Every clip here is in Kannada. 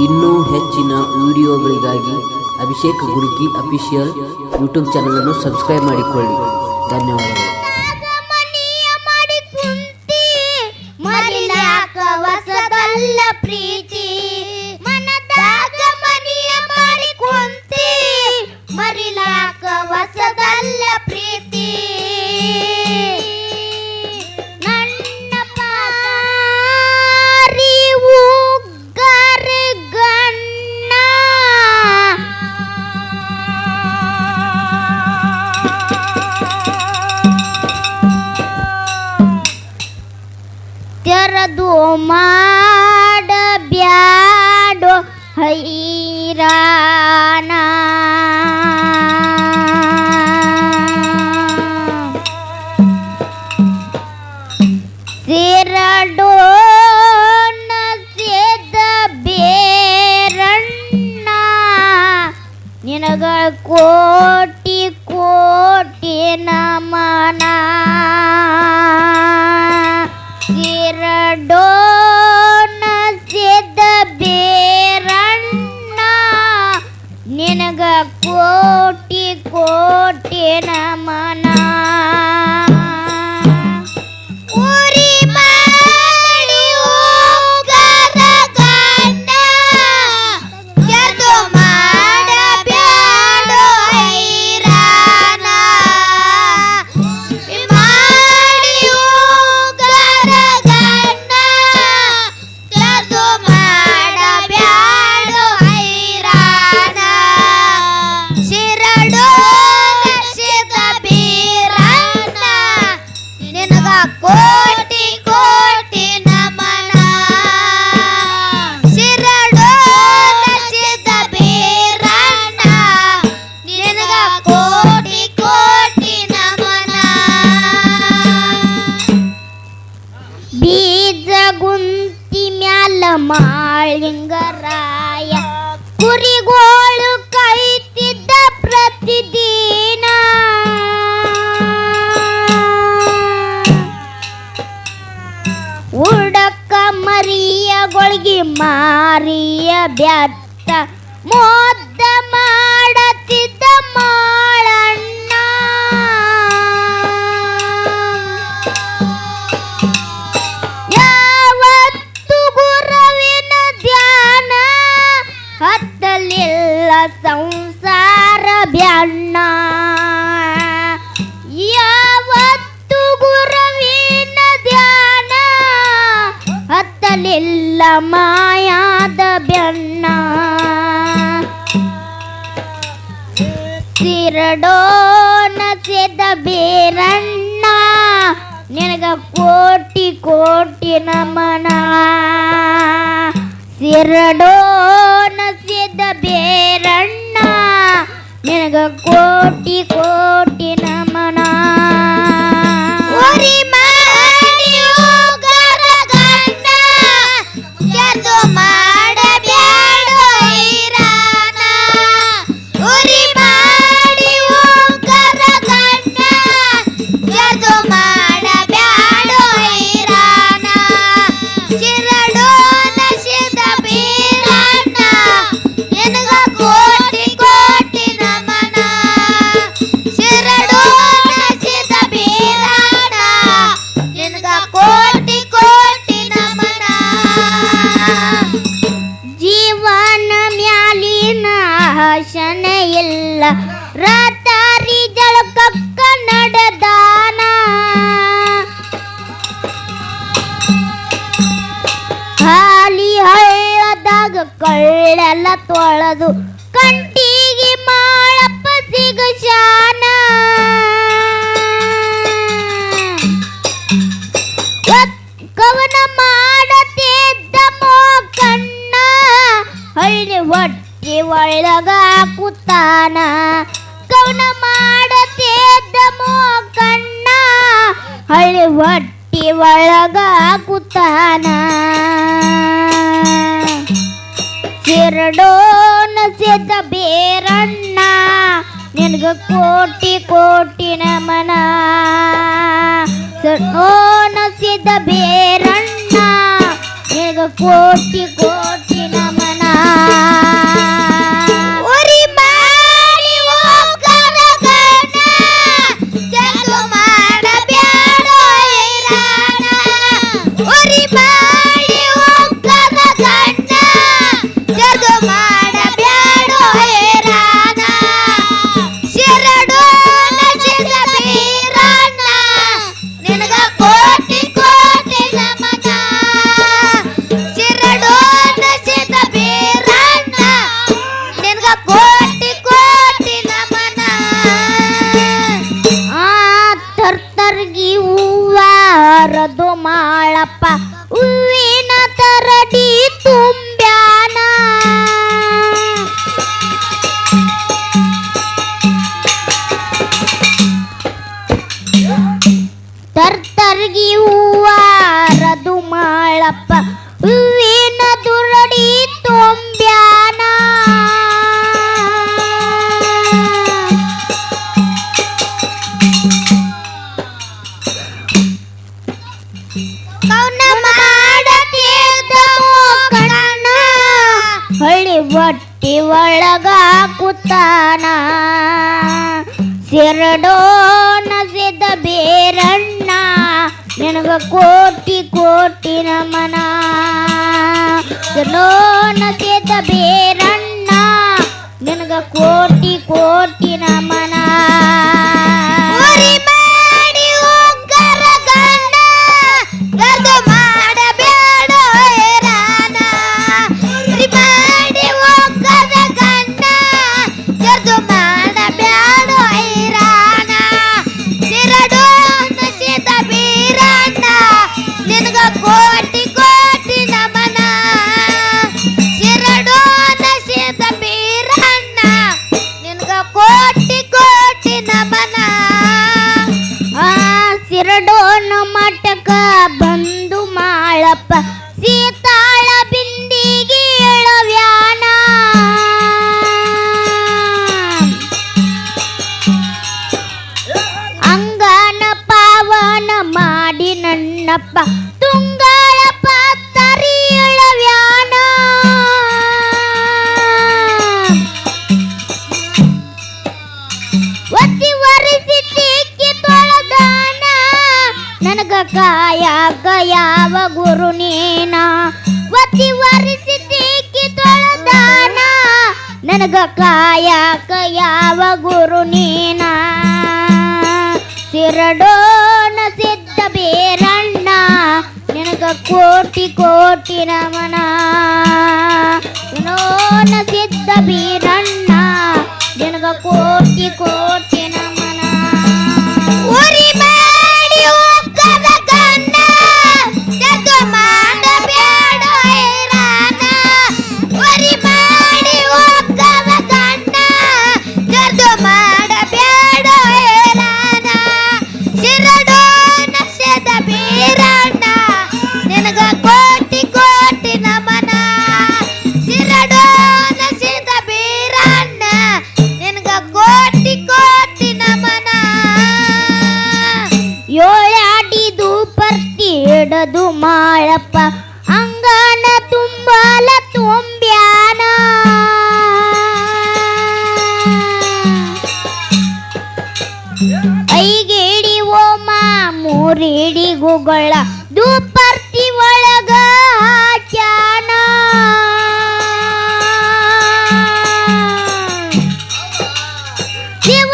ಇನ್ನೂ ಹೆಚ್ಚಿನ ವಿಡಿಯೋಗಳಿಗಾಗಿ ಅಭಿಷೇಕ್ ಗುರುಕಿ ಅಫಿಷಿಯಲ್ ಯೂಟ್ಯೂಬ್ ಚಾನಲನ್ನು ಸಬ್ಸ್ಕ್ರೈಬ್ ಮಾಡಿಕೊಳ್ಳಿ. ಧನ್ಯವಾದಗಳು. Ma. ನಿನಗ ಕೋಟಿ ಕೋಟಿ ಕುರಿಗೋಳು ಕೈತಿದ್ದ ಪ್ರತಿದಿನ. ಉಡಕ್ಕ ಮರಿಯಗೊಳಗಿ ಮಾರಿಯ ಬ್ಯಾತ್ತ ನಸೆದ ಬೇರಣ್ಣ ನಿನಗ ಕೋಟಿ ಕೋಟಿ ನಮನ. ಸಿರಡೋನ ಸಿದ್ಧ ಬೇರಣ್ಣ ನಿನಗ ಕೋಟಿ ಕೋಟಿ ನಮನ. ತೊಳೆದು ಕಂಟಿಗೆ ಮಾಳಪ್ಪ ಸಿಗಶಾನ ಕವನ ಮಾಡತಿದ್ದ ಮೋಕಣ್ಣ, ಹಳ್ಳಿ ಹೊಟ್ಟೆ ಒಳಗ ಕೂತಾನ. ಕವನ ಮಾಡತಿದ್ದ ಮೋಕಣ್ಣ, ಹಳ್ಳಿ ಹೊಟ್ಟೆ ಒಳಗ ಕೂತಾನ. ಸಿರಡೋನ ಸಿದ್ದ ಬೇರಣ್ಣ ನಿನಗ ಕೋಟಿ ಕೋಟಿ ನಮನ. ನಸಿದ ಬೇರಣ್ಣ ನಿನಗ ಕೋಟಿ ಕೋಟಿ ನಮನ. ಬಾರದು ಮಾಳಪ್ಪ. ಕೋಟಿ ಕೋಟಿ ನಮನ. ಜನೋನ ಸೇತ ಬೇರಣ್ಣ ನಿನಗ ಕೋಟಿ ನನಗ ಕಾಯಕ ಯಾವ ಗುರು ನೀನ? ಸಿರಡೋನ ಸಿದ್ಧ ಬೇರಣ್ಣ, ನಿನಗ ಕೋಟಿ ಕೋಟಿ ನಮನ? ನೋನ ಸಿದ್ಧ ಬೀರಣ್ಣ, ನಿನಗ ಕೋಟಿ ಕೋಟಿ ಕೊಡದು ಮಾಳಪ್ಪ ಅಂಗಣ ತುಂಬಾಲ ತುಂಬ್ಯಾನ. ಐಗೇಡಿ ಓಮ ಮಾಮೂರಿಡಿ ಗುಗಳ ದೂಪರ್ತಿ ಒಳಗ ಹಾಕ್ಯಾನ. ಶಿವ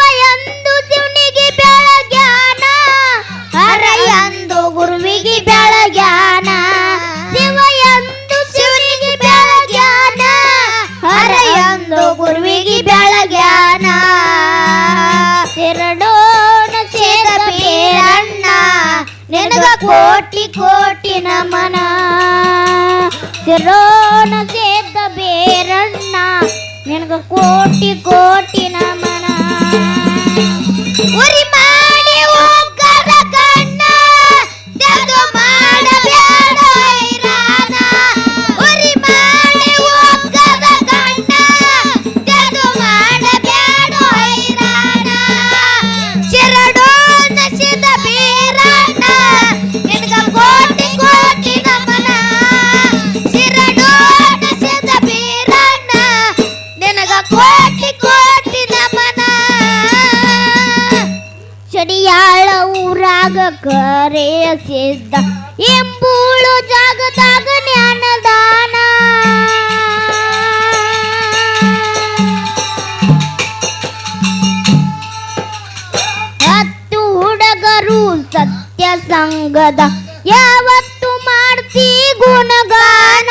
కోటి కోటి నమన. శిరోణ చేత బేరణ నేను కోటి కోటి నమన. ಸೇದ ಎಂಬೂಳು ಜಾಗದಾಗ ಜ್ಞಾನದಾನ. ಹತ್ತು ಹುಡುಗರು ಸತ್ಯ ಸಂಗದ ಯಾವತ್ತು ಮಾಡ್ತಿ ಗುಣಗಾನ?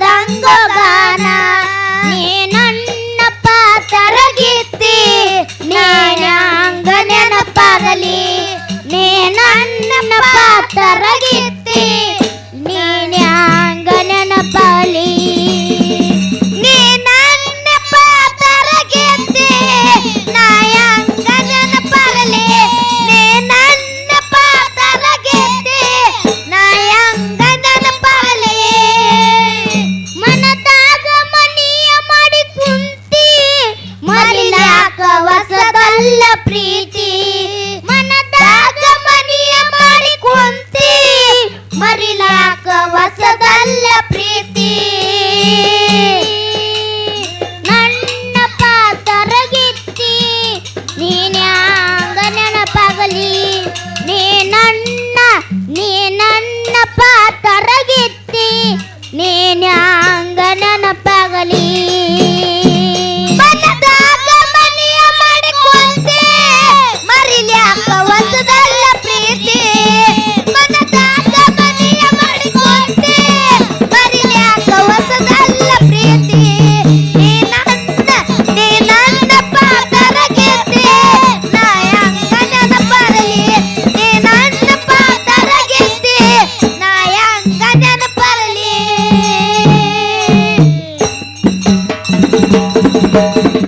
ಗಾನ ನೀ ನನ್ನ ಪಾತರಗಿತ್ತಿ ನ್ಯಾಂಗ ನೆನಪಾಗಲಿ. ನೀ ನನ್ನ ಪಾತರಗಿತ್ತಿ ಲೋಕ ಪ್ರೀತಿ.